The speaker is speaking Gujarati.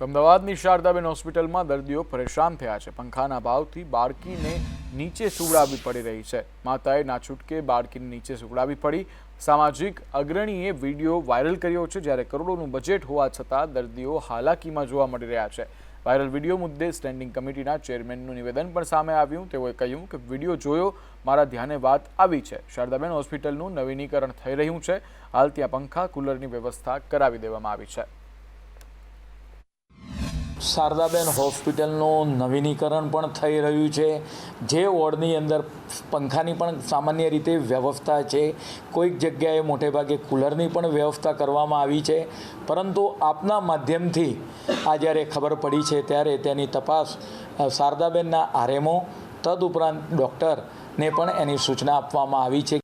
તો અમદાવાદની શારદાબેન હોસ્પિટલમાં દર્દીઓ પરેશાન થયા છે. પંખાના ભાવથી બાળકીને નીચે સુવડાવવી પડી રહી છે. માતાએ ના છૂટકે બાળકીને નીચે સુવડાવવી પડી. સામાજિક અગ્રણીએ વીડિયો વાયરલ કર્યો છે જ્યારે કરોડોનું બજેટ હોવા છતાં દર્દીઓ હાલાકીમાં જોવા મળી રહ્યા છે. વાયરલ વીડિયો મુદ્દે સ્ટેન્ડિંગ કમિટીના ચેરમેનનું નિવેદન પણ સામે આવ્યું. તેઓએ કહ્યું કે વીડિયો જોયો, મારા ધ્યાને વાત આવી છે. શારદાબેન હોસ્પિટલનું નવીનીકરણ થઈ રહ્યું છે. હાલ ત્યાં પંખા, કુલરની વ્યવસ્થા કરાવી દેવામાં આવી છે. શારદાબેન હોસ્પિટલનું નવીનીકરણ પણ થઈ રહ્યું છે. જે વોર્ડની અંદર પંખાની પણ સામાન્ય રીતે વ્યવસ્થા છે. કોઈક જગ્યાએ મોટે ભાગે કુલરની પણ વ્યવસ્થા કરવામાં આવી છે. પરંતુ આપના માધ્યમથી આ જ્યારે ખબર પડી છે ત્યારે તેની તપાસ શારદાબેનના આરએમઓ તદુપરાંત ડૉક્ટરને પણ એની સૂચના આપવામાં આવી છે.